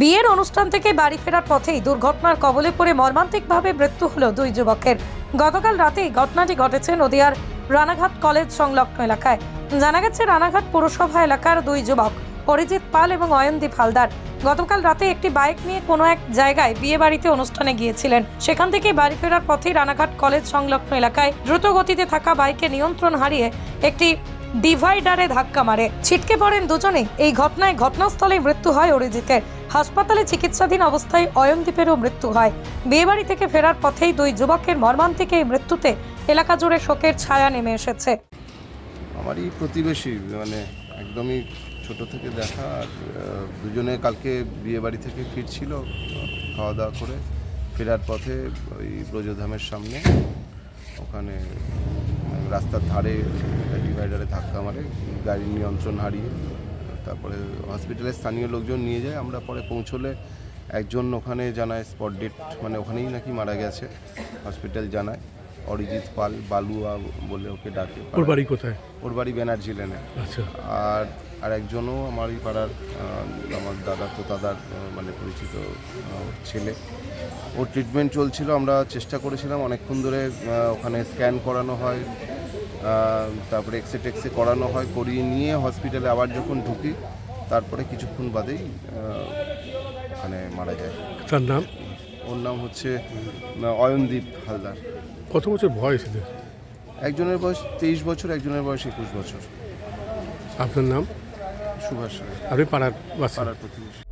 বিয়ের অনুষ্ঠান থেকে বাড়ি ফেরার পথেই দুর্ঘটনার কবলে পড়ে মর্মান্তিকভাবে মৃত্যু হলো দুই যুবকের। গতকাল রাতেই ঘটনাটি ঘটেছে নদিয়ার রানাঘাট কলেজ সংলগ্ন এলাকায়। জানা গেছে, রানাঘাট পৌরসভা এলাকার দুই যুবক, অরিজিৎ পাল এবং অয়নদীপ হালদার, গতকাল রাতে একটি বাইক নিয়ে কোনো এক জায়গায় বিয়ে বাড়িতে অনুষ্ঠানে গিয়েছিলেন। সেখান থেকে বাড়ি ফেরার পথেই রানাঘাট কলেজ সংলগ্ন এলাকায় দ্রুত গতিতে থাকা বাইকে নিয়ন্ত্রণ হারিয়ে একটি ডিভাইডারে ধাক্কা মারে। ছিটকে পড়েন দুজনেই। এই ঘটনায় ঘটনাস্থলে মৃত্যু হয় অরিজিতের। হাসপাতালে চিকিৎসাধীন অবস্থায় অয়নদীপেরও মৃত্যু হয়। বিয়েবাড়ি থেকে ফেরার পথেই দুই যুবকের মর্মান্তিক এই মৃত্যুতে এলাকা জুড়ে শোকের ছায়া নেমে এসেছে। আমারই প্রতিবেশী মানে একদমই ছোট থেকে দেখা আর দুজনে কালকে বিয়ে বাড়ি থেকে ফিরছিল খাওয়া দাওয়া করে। ফেরার পথে ওই ব্রজধামের সামনে, ওখানে রাস্তার ধারে ডিভাইডারে ধাক্কা মারে, গাড়ির নিয়ন্ত্রণ হারিয়ে। তারপরে হসপিটালে স্থানীয় লোকজন নিয়ে যায় আমরা পরে পৌঁছলে একজন ওখানে জানায় স্পট ডেট মানে ওখানেই নাকি মারা গেছে হসপিটাল জানায়। অরিজিৎ পাল বালুয়া বলে ওকে ডাকে। ওর বাড়ি কোথায়? ওর বাড়ি ব্যানার্জি লেনে আচ্ছা। আর আর একজনও আমারই পাড়ার আমার দাদা তো দাদার মানে পরিচিত ছেলে। ওর ট্রিটমেন্ট চলছিল আমরা চেষ্টা করেছিলাম অনেকক্ষণ ধরে ওখানে স্ক্যান করানো হয়। তারপরে এক্সরে টেক্সে করানো হয় করিয়ে নিয়ে হসপিটালে আবার যখন ঢুকি তারপরে কিছুক্ষণ বাদেই ওখানে মারা যায়। তার নাম? ওর নাম হচ্ছে অয়নদীপ হালদার। কত বছর বয়স এদের? একজনের বয়স তেইশ বছর একজনের বয়স একুশ বছর। আপনার নাম? সুভাষ রায়। আপনি পাড়ার পাড়ার প্রতিবেশী।